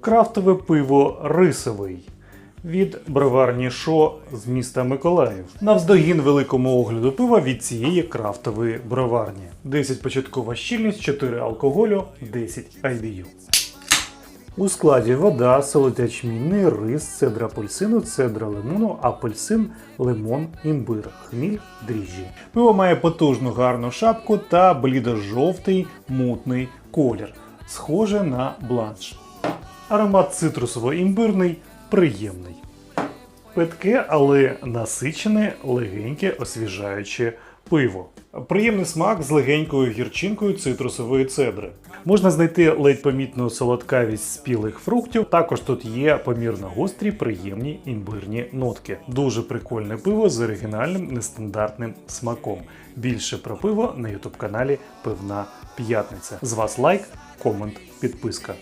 Крафтове пиво рисовий. Від броварні Шо з міста Миколаїв. Навздогін великому огляду пива від цієї крафтової броварні. 10 початкова щільність, 4 алкоголю, 10 IBU. У складі вода, солодячмінний, рис, цедра апельсину, цедра лимону, апельсин, лимон, імбир, хміль, дріжджі. Пиво має потужну гарну шапку та блідо-жовтий мутний колір, схоже на бланш. Аромат цитрусово-імбирний, приємний. Питке, але насичене, легеньке, освіжаюче пиво. Приємний смак з легенькою гірчинкою цитрусової цедри. Можна знайти ледь помітну солодкавість спілих фруктів. Також тут є помірно гострі, приємні імбирні нотки. Дуже прикольне пиво з оригінальним нестандартним смаком. Більше про пиво на ютуб каналі Пивна П'ятниця. З вас лайк, комент, підписка.